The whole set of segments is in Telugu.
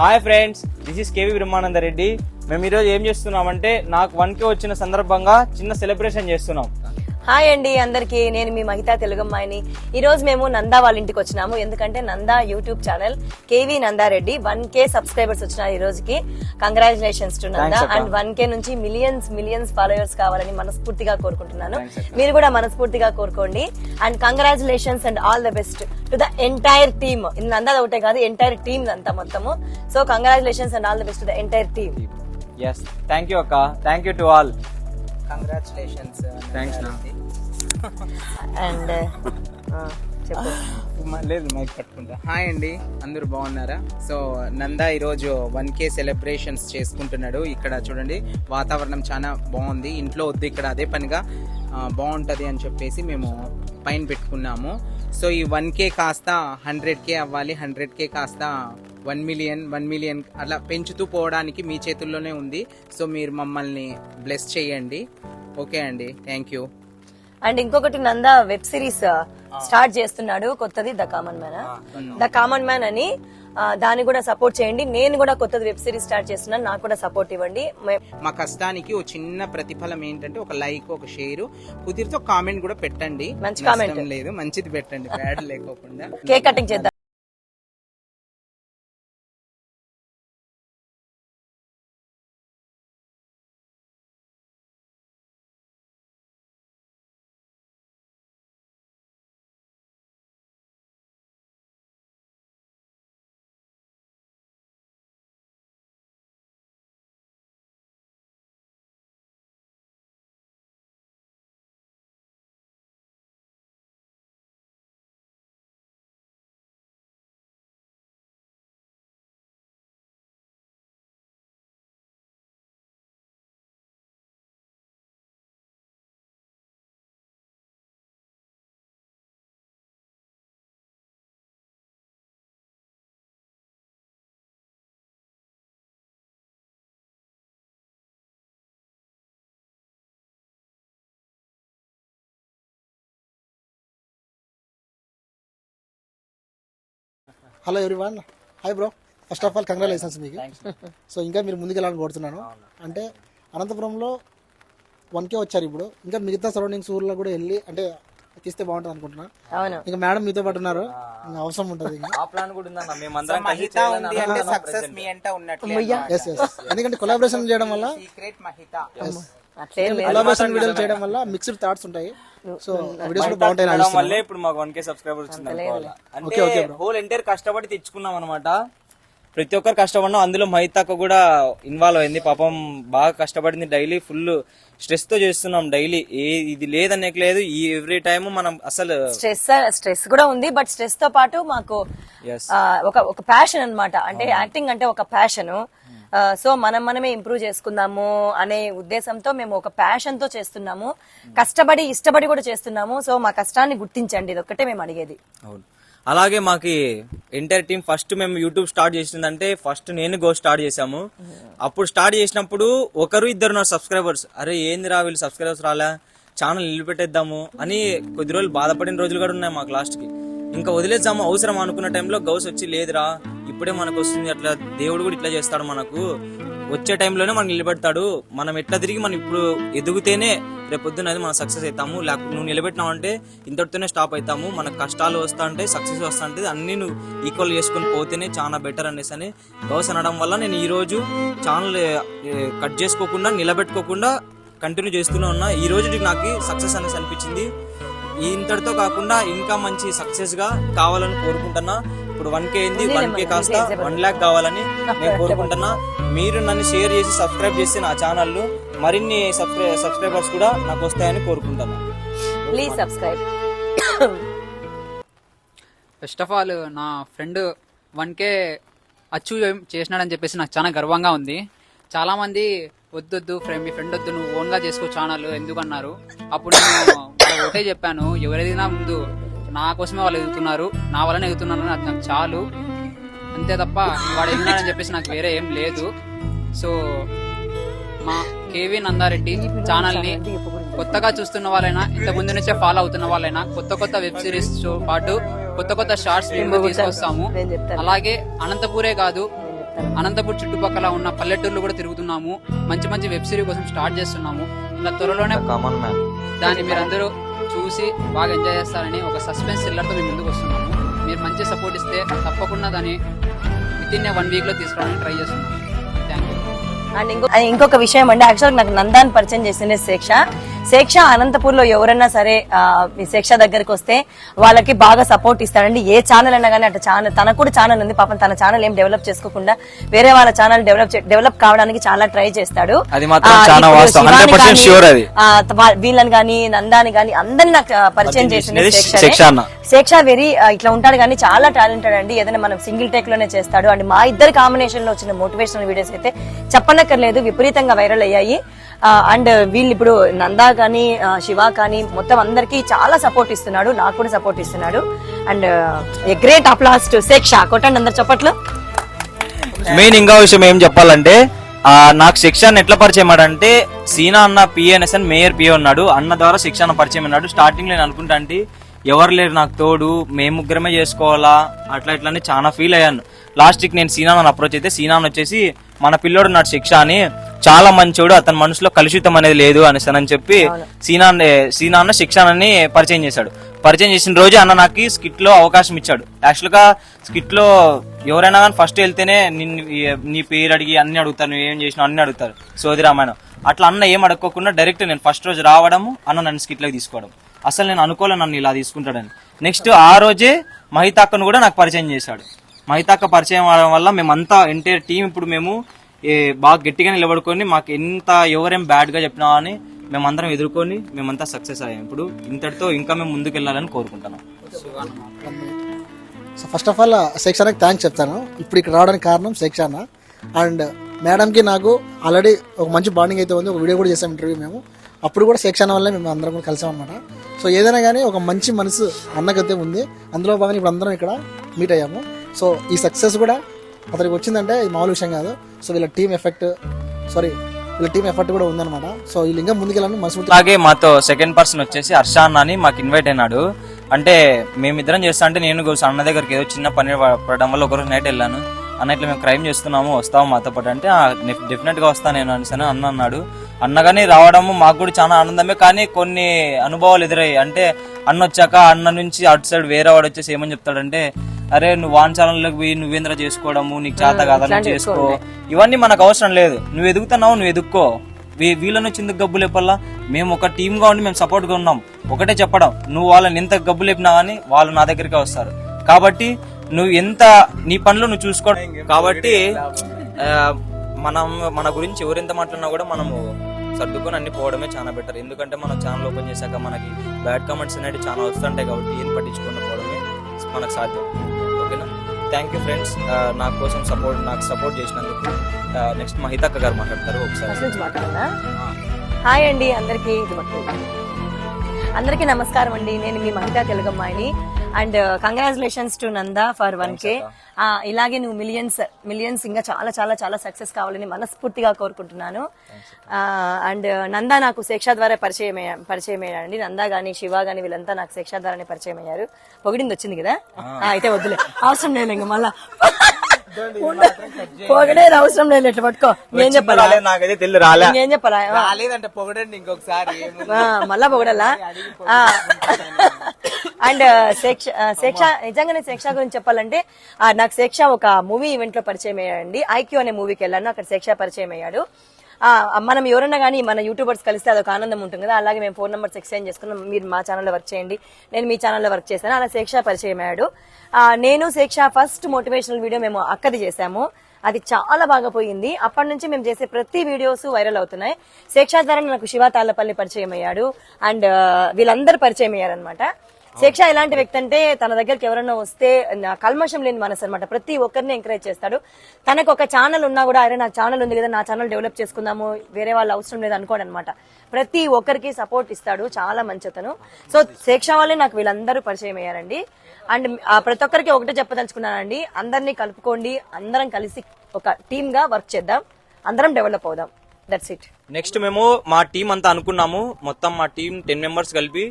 Hi friends this is K V Brahmananda Reddy మేము ఈరోజు ఏం చేస్తున్నామంటే నాకు వన్ కే వచ్చిన సందర్భంగా చిన్న సెలబ్రేషన్ చేస్తున్నాం. హాయ్ అండి అందరికి. నేను మీ మహితా తెలుగమ్మాయిని. ఈ రోజు మేము నందా వాళ్ళ ఇంటికి వచ్చినాము. ఎందుకంటే Nanda YouTube channel K V Nanda Reddy one K subscribers వచ్చినారు ఈ రోజుకి. Congratulations to Nanda. And one K నుంచి మిలియన్స్ మిలియన్స్ ఫాలోవర్స్ కావాలని మనస్ఫూర్తిగా కోరుకుంటున్నాను. మీరు కూడా మనస్ఫూర్తిగా కోరుకోండి. And congratulations and all the best to the entire team ఇది నందా ఒకటే కాదు ఎంటైర్ టీమ్ అంతా మొత్తము. So congratulations and all the best to the entire team yes thank you అక్క. Thank you to all congratulations thanks and చెప్పు. లేదు మైక్ పట్టుకుంటా. హాయ్ అండి అందరూ బాగున్నారా? సో నందా ఈరోజు వన్ కే సెలబ్రేషన్స్ చేసుకుంటున్నాడు. ఇక్కడ చూడండి వాతావరణం చాలా బాగుంది. ఇంట్లో వద్దు ఇక్కడ అదే పనిగా బాగుంటది అని చెప్పేసి మేము పైన పెట్టుకున్నాము. సో ఈ వన్ కే కాస్త హండ్రెడ్ కే అవ్వాలి హండ్రెడ్ కే కాస్త వన్ మిలియన్ వన్ మిలియన్ అలా పెంచుతూ పోవడానికి మీ చేతుల్లోనే ఉంది. సో మీరు మమ్మల్ని బ్లెస్ చేయండి. ఓకే అండి. థ్యాంక్ యూ అండ్ ఇంకొకటి నందా వెబ్ సిరీస్ స్టార్ట్ చేస్తున్నాడు. కొత్తది the common man. The common man అని దాన్ని కూడా సపోర్ట్ చేయండి. నేను కూడా కొత్తది వెబ్ సిరీస్ స్టార్ట్ చేస్తున్నాను. నాకు కూడా సపోర్ట్ ఇవ్వండి. మే- కష్టానికి ఒక చిన్న ప్రతిఫలం ఏంటంటే ఒక లైక్ ఒక షేర్. కుదిరితే కామెంట్ కూడా పెట్టండి. మంచి. నష్టం లేదు. మంచిది పెట్టండి. బ్యాడ్ లేకోకుండా. కేక్ కటింగ్ చేద్దాం. Hello everyone hi bro first of all congratulations మీకు సో ఇంకా మీరు ముందుకు వెళ్ళాలని కోరుతున్నాను అంటే అనంతపురంలో వన్ కే వచ్చారు ఇప్పుడు. ఇంకా మిగతా సరౌండింగ్స్ ఊర్లో కూడా వెళ్ళి అంటే తీస్తే బాగుంటుంది అనుకుంటున్నా. అవును. ఇంకా మేడం మీతో పాటు ఉన్నారు. ఇంకా అవసరం ఉంటుంది ఇంకా. ఆ ప్లాన్ కూడా ఉందన్న మేమందరం కలిసి మహిత ఉంది అంటే సక్సెస్ మీ అంట ఉన్నట్లే ఎస్ ఎస్ ఎందుకంటే కొలాబరేషన్ చేయడం వల్ల సీక్రెట్ మహిత. అట్లేం లేదు. కొలాబరేషన్ వీడియోలు చేయడం వల్ల మిక్స్డ్ థాట్స్ ఉంటాయి. సో వీడియోస్ కూడా బాగుంటాయి వల్లే ఇప్పుడు మాకు వన్ కే సబ్స్క్రైబర్ వచ్చింది అనుకోవాలా. అంటే హోల్ ఎంటైర్ కష్టపడి తెచ్చుకున్నాం అనమాట ప్రతి ఒక్కరు కష్టపడినాం అందులో మహితక్క కూడా ఇన్వాల్వ్ అయింది. పాపం బాగా కష్టపడింది. డైలీ ఫుల్ స్ట్రెస్తో చేస్తున్నాం డైలీ ఏ ఇది లేదనే లేదు. ఈ ఎవ్రీ టైం మనం అసలు స్ట్రెస్ స్ట్రెస్ కూడా ఉంది బట్ స్ట్రెస్తో పాటు మాకు ఆ, ఒక ఒక ప్యాషన్ అన్నమాట. అంటే యాక్టింగ్ అంటే ఒక ప్యాషన్ సో మనం మనమే ఇంప్రూవ్ చేసుకుందాము అనే ఉద్దేశంతో మేము ఒక ప్యాషన్తో చేస్తున్నాము. కష్టపడి ఇష్టపడి కూడా చేస్తున్నాము. సో మా కష్టాన్ని గుర్తించండి. ఇది ఒక్కటే మేము అడిగేది. అవును. అలాగే మాకి ఎంటైర్ టీం ఫస్ట్ మేము యూట్యూబ్ స్టార్ట్ చేసిందంటే ఫస్ట్ నేను గో స్టార్ట్ చేసాము అప్పుడు స్టార్ట్ చేసినప్పుడు ఒకరు ఇద్దరు నా సబ్స్క్రైబర్స్ అరే ఏంది రా వీళ్ళు సబ్స్క్రైబర్స్ రాలే? ఛానల్ నిలబెట్టేద్దాము అని కొద్ది రోజులు బాధపడిన రోజులు కూడా ఉన్నాయి మాకు లాస్ట్కి. ఇంకా వదిలేద్దాము అవసరం అనుకున్న టైంలో గౌస్ వచ్చి లేదురా. ఇప్పుడే మనకు వస్తుంది. అట్లా దేవుడు కూడా ఇట్లా చేస్తాడు మనకు. వచ్చే టైంలోనే మనం నిలబెడతాడు. మనం ఎట్లా తిరిగి మనం ఇప్పుడు ఎదుగుతేనే రేపు అది మనం సక్సెస్ అవుతాము. లేకపోతే నువ్వు నిలబెట్టినావు అంటే ఇంతటితోనే స్టాప్ అవుతాము. మనకు కష్టాలు వస్తా అంటే సక్సెస్ వస్తా అంటే అన్ని నువ్వు ఈక్వల్ చేసుకొని పోతేనే చాలా బెటర్ అనేసి అని గౌస్ అనడం వల్ల నేను ఈరోజు ఛానల్ కట్ చేసుకోకుండా నిలబెట్టుకోకుండా కంటిన్యూ చేస్తూనే ఉన్నా. ఈ రోజు నాకు సక్సెస్ అనేసి అనిపించింది. ఇంతటితో కాకుండా ఇంకా మంచి సక్సెస్గా కావాలని కోరుకుంటున్నా. ఇప్పుడు వన్ కే అయింది వన్ కే కాస్త వన్ ల్యాక్ కావాలని నేను కోరుకుంటున్నా. మీరు నన్ను షేర్ చేసి సబ్స్క్రైబ్ చేసి నా ఛానల్ మరిన్ని సబ్స్క్రై సబ్స్క్రైబర్స్ కూడా నాకు వస్తాయని కోరుకుంటున్నా. Please subscribe first of all నా ఫ్రెండ్ వన్ కే అచీవ్ చేసినాడని చెప్పేసి నాకు చాలా గర్వంగా ఉంది. చాలా మంది వద్దొద్దు ఫ్రెండ్ మీ ఫ్రెండ్ వద్దు నువ్వు ఓన్గా చేసుకో ఛానల్ ఎందుకన్నారు? అప్పుడు నేను ఒకటే చెప్పాను ఎవరైనా ముందు నా కోసమే వాళ్ళు ఎదుగుతున్నారు. నా వల్లనే ఎదుగుతున్నారు అది నాకు చాలు. అంతే తప్ప వాడు ఎదుగున్నాడని చెప్పేసి నాకు వేరే ఏం లేదు. సో మా కేవీ నందారెడ్డి ఛానల్ని కొత్తగా చూస్తున్న వాళ్ళైనా ఇంత ముందు నుంచే ఫాలో అవుతున్న వాళ్ళైనా కొత్త కొత్త వెబ్ సిరీస్తో పాటు కొత్త కొత్త షార్ట్స్ మేము తీసుకొస్తాము. అలాగే అనంతపూరే కాదు అనంతపూర్ చుట్టుపక్కల ఉన్న పల్లెటూర్లు కూడా తిరుగుతున్నాము. మంచి మంచి వెబ్ సిరీస్ కోసం స్టార్ట్ చేస్తున్నాము. ఇంకా త్వరలోనే కామన్ మ్యాన్ దాన్ని మీరందరూ చూసి బాగా ఎంజాయ్ చేస్తారని ఒక సస్పెన్స్ థ్రిల్లర్తో మేము ముందుకు వస్తున్నాము. మీరు మంచి సపోర్ట్ ఇస్తే తప్పకుండా దాన్ని విత్ ఇన్ వన్ వీక్లో తీసుకురావడానికి ట్రై చేస్తున్నాము. థ్యాంక్ యూ అండ్ ఇంకొక విషయం అండి. యాక్చువల్గా నాకు నందాన్ని పరిచయం చేసింది శేక్ష. శేక్ష అనంతపూర్లో ఎవరైనా సరే శేక్ష దగ్గరికి వస్తే వాళ్ళకి బాగా సపోర్ట్ ఇస్తాడండి. ఏ ఛానల్ అయినా కానీ అటు ఛానల్ తనకు కూడా ఛానల్ ఉంది. పాపం తన ఛానల్ ఏం డెవలప్ చేసుకోకుండా వేరే వాళ్ళ ఛానల్ డెవలప్ డెవలప్ కావడానికి చాలా ట్రై చేస్తాడు. అది మాత్రం ఆ, చాలా ఇప్పుడు వాస్తవం. శివాని 100% గాని, sure అది. ఆ, వా- వీళ్ళని కానీ నందాని కానీ అందరిని నాకు పరిచయం చేసింది అన్న. శేక్ష వెరీ ఇట్లా ఉంటాడు కానీ చాలా టాలెంటెడ్ అండి. ఏదైనా మనం సింగిల్ టేక్లోనే చేస్తాడు. అండ్ మా ఇద్దరి కాంబినేషన్లో వచ్చిన మోటివేషనల్ వీడియోస్ అయితే చెప్పనక్కర్లేదు విపరీతంగా వైరల్ అయ్యాయి. అండ్ వీళ్ళు ఇప్పుడు నందా కానీ శివ కానీ మొత్తం అందరికి చాలా సపోర్ట్ ఇస్తున్నాడు. నాకు కూడా సపోర్ట్ ఇస్తున్నాడు. And a great applause to Shiksha కొట్టండి అందరు చెప్పట్లు. మెయిన్ ఇంకా విషయం ఏం చెప్పాలంటే నాకు శిక్షణ ఎట్లా పరిచయం అంటే సీనా అన్న పిఎన్ఎస్ఎన్ మేయర్ పిఏ ఉన్నాడు. అన్న ద్వారా శిక్షణ పరిచయం అన్నాడు స్టార్టింగ్ నేను అనుకుంటా అంటే ఎవరు లేరు నాకు తోడు మేము ముగ్గురమే చేసుకోవాలా? అట్లా ఇట్లా అని చాలా ఫీల్ అయ్యాను. లాస్ట్కి నేను సీనా అప్రోచ్ అయితే సీనాన్ వచ్చేసి మన పిల్లోడు నాడు శిక్ష అని చాలా మంచోడు అతని మనసులో కలుషితం అనేది లేదు అనేసి అని చెప్పి సీనా సీనా అన్న శిక్షణని పరిచయం చేశాడు. పరిచయం చేసిన రోజే అన్న నాకు స్కిట్లో అవకాశం ఇచ్చాడు. యాక్చువల్గా స్కిట్లో ఎవరైనా కానీ ఫస్ట్ వెళ్తేనే నిన్ను నీ పేరు అడిగి అన్ని అడుగుతారు నువ్వు ఏం చేసినావు అన్ని అడుగుతారు సోది రామాయణం. అట్లా అన్న ఏం అడగకుండా డైరెక్ట్ నేను ఫస్ట్ రోజు రావడము అన్న నన్ను స్కిట్లోకి తీసుకోవడం. అసలు నేను అనుకోలే నన్ను ఇలా తీసుకుంటాడని. నెక్స్ట్ ఆ రోజే మహితాక్కను కూడా నాకు పరిచయం చేశాడు. మహితాక్క పరిచయం అవడం వల్ల మేమంతా ఎంటైర్ టీం ఇప్పుడు మేము బాగా గట్టిగా నిలబడుకొని మాకు ఎంత ఎవరేం బ్యాడ్గా చెప్పినా అని మేమందరం ఎదుర్కొని మేమంతా సక్సెస్ అయ్యాం. ఇప్పుడు ఇంతటితో ఇంకా మేము ముందుకు వెళ్ళాలని కోరుకుంటున్నాం. సో ఫస్ట్ ఆఫ్ ఆల్ శిక్షణకి థ్యాంక్స్ చెప్తాను. ఇప్పుడు ఇక్కడ రావడానికి కారణం శిక్షణ అండ్ మేడంకి నాకు ఆల్రెడీ ఒక మంచి బాండింగ్ అయితే ఉంది. ఒక వీడియో కూడా చేసాం ఇంటర్వ్యూ మేము. అప్పుడు కూడా శిక్షణ వల్లే మేము అందరం కూడా కలిసాం అనమాట సో ఏదైనా కానీ ఒక మంచి మనసు అన్నకైతే ఉంది. అందులో భాగంగా ఇప్పుడు అందరం ఇక్కడ మీట్ అయ్యాము. సో ఈ సక్సెస్ కూడా అతనికి వచ్చిందంటే ఇది మామూలు విషయం కాదు. సో వీళ్ళ టీం ఎఫెక్ట్ సారీ వీళ్ళ టీం ఎఫెక్ట్ కూడా ఉందన్నమాట. సో వీళ్ళు ఇంకా ముందుకెళ్ళాలని మనస్ఫూర్తి అలాగే మాతో సెకండ్ పర్సన్ వచ్చేసి హర్ష అన్న అని మాకు ఇన్వైట్ అయినాడు. అంటే మేమిద్దరం చేస్తా అంటే నేను అన్న దగ్గరికి ఏదో చిన్న పని పడడం వల్ల ఒకరోజు నైట్ వెళ్ళాను. అన్న ఇట్లా మేము క్రైమ్ చేస్తున్నాము వస్తాము మాతో పాటు అంటే డెఫినెట్గా వస్తాను నేను అనేసి అన్న అన్నాడు. అన్నగానే రావడము మాకు కూడా చాలా ఆనందమే కానీ కొన్ని అనుభవాలు ఎదురయ్యాయి. అంటే అన్న వచ్చాక అన్న నుంచి అటు సైడ్ వేరే వాడు వచ్చేసి ఏమని చెప్తాడంటే అరే నువ్వు వాంఛాలంలోకి పోయి నువ్వేంద్ర చేసుకోవడము నీకు చేత కాదా నువ్వు చేసుకో. ఇవన్నీ మనకు అవసరం లేదు. నువ్వు ఎదుగుతున్నావు నువ్వు ఎదుక్కో. వీ- వీళ్ళ నుంచి ఎందుకు గబ్బు లేపల్లా? మేము ఒక టీమ్గా ఉండి మేము సపోర్ట్గా ఉన్నాం. ఒకటే చెప్పడం నువ్వు వాళ్ళని ఎంత గబ్బు లేపినా కానీ వాళ్ళు నా దగ్గరికి వస్తారు. కాబట్టి నువ్వు ఎంత నీ పనులు నువ్వు చూసుకో కాబట్టి మనం మన గురించి ఎవరెంత మాట్లాడినా కూడా మనము సర్దుకొని అన్ని పోవడమే చాలా బెటర్ ఎందుకంటే మనం ఛానల్ ఓపెన్ చేశాక మనకి బ్యాడ్ కామెంట్స్ అనేవి చాలా వస్తుంటాయి కాబట్టి ఏం పట్టించుకుండా పోవడమే మనకు సాధ్యం. Thank you friends. నా కోసం సపోర్ట్ నాకు సపోర్ట్ చేసినందుకు నెక్స్ట్ మహితక్క గారు మాట్లాడతారు ఒకసారి. హాయ్ అండి అందరికీ. ఇది అందరికీ నమస్కారం అండి. నేను మీ Mahitha తెలుగమ్మాయిని. And congratulations to Nanda for one K ఇలాగే నువ్వు మిలియన్స్ మిలియన్స్ ఇంకా చాలా చాలా చాలా సక్సెస్ కావాలని మనస్ఫూర్తిగా కోరుకుంటున్నాను. అండ్ నందా నాకు శిక్ష ద్వారా పరిచయం పరిచయం అయ్యాడండి నందా గాని శివ గాని వీళ్ళంతా నాకు శిక్ష ద్వారానే పరిచయం అయ్యారు. పొగిడింది వచ్చింది కదా? అయితే వద్దులే. అవసరం లేదు ఇంకా మళ్ళా. పొగడేది అవసరం లేదు ఇట్లా పట్టుకో. ఏం చెప్పాలా? నాకైతే తెలియదు రాలే. ఏం చెప్పాలా? రాలేదంటే పొగడండి ఇంకొకసారి మళ్ళా పొగడలా? అండ్ శిక్ష శిక్ష నిజంగానే శిక్ష గురించి చెప్పాలంటే నాకు శిక్ష ఒక మూవీ ఈవెంట్లో పరిచయం అయ్యాడండి. ఐక్యూ అనే మూవీకి వెళ్ళాను అక్కడ శిక్ష పరిచయం అయ్యాడు. మనం ఎవరన్నా కానీ మన యూట్యూబర్స్ కలిస్తే అదొక ఆనందం ఉంటుంది కదా. అలాగే మేము ఫోన్ నెంబర్స్ ఎక్స్చేంజ్ చేసుకున్నాం. మీరు మా ఛానల్లో వర్క్ చేయండి. నేను మీ ఛానల్లో వర్క్ చేశాను. అలా శిక్ష పరిచయం అయ్యాడు. నేను శిక్ష ఫస్ట్ మోటివేషనల్ వీడియో మేము అక్కది చేశాము. అది చాలా బాగా పోయింది. అప్పటి నుంచి మేము చేసే ప్రతి వీడియోస్ వైరల్ అవుతున్నాయి. శిక్ష ద్వారా నాకు శివ తాళ్ళపల్లి పరిచయం అయ్యాడు. అండ్ వీళ్ళందరూ పరిచయం అయ్యారనమాట శిక్ష ఎలాంటి వ్యక్తి అంటే తన దగ్గరికి ఎవరైనా వస్తే నా కల్మషం లేని మనసు అనమాట ప్రతి ఒక్కరిని ఎంకరేజ్ చేస్తాడు. తనకు ఒక ఛానల్ ఉన్నా కూడా అరే నా ఛానల్ ఉంది కదా నా ఛానల్ డెవలప్ చేసుకుందాము వేరే వాళ్ళు అవసరం లేదు అనుకోడు అనమాట ప్రతి ఒక్కరికి సపోర్ట్ ఇస్తాడు చాలా మంచితను సో శిక్ష వాళ్ళే నాకు వీళ్ళందరూ పరిచయం అయ్యారండి. అండ్ ప్రతి ఒక్కరికి ఒకటే చెప్పదలుచుకున్నానండి అందరినీ కలుపుకోండి అందరం కలిసి ఒక టీమ్గా వర్క్ చేద్దాం అందరం డెవలప్ అవుదాం. దట్స్ ఇట్ నెక్స్ట్ మేము మా టీం అంతా అనుకున్నాము. మొత్తం మా టీం టెన్ మెంబర్స్ కలిపి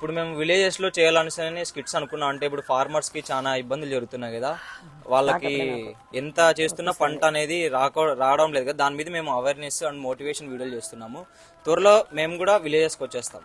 ఇప్పుడు మేము విలేజెస్లో చేయాలనే స్కిట్స్ అనుకున్నాం అంటే ఇప్పుడు ఫార్మర్స్కి చాలా ఇబ్బందులు జరుగుతున్నాయి కదా. వాళ్ళకి ఎంత చేస్తున్నా పంట అనేది రాక రావడం లేదు కదా. దాని మీద మేము అవేర్నెస్ అండ్ మోటివేషన్ వీడియోలు చేస్తున్నాము. త్వరలో మేము కూడా విలేజెస్కి వచ్చేస్తాం.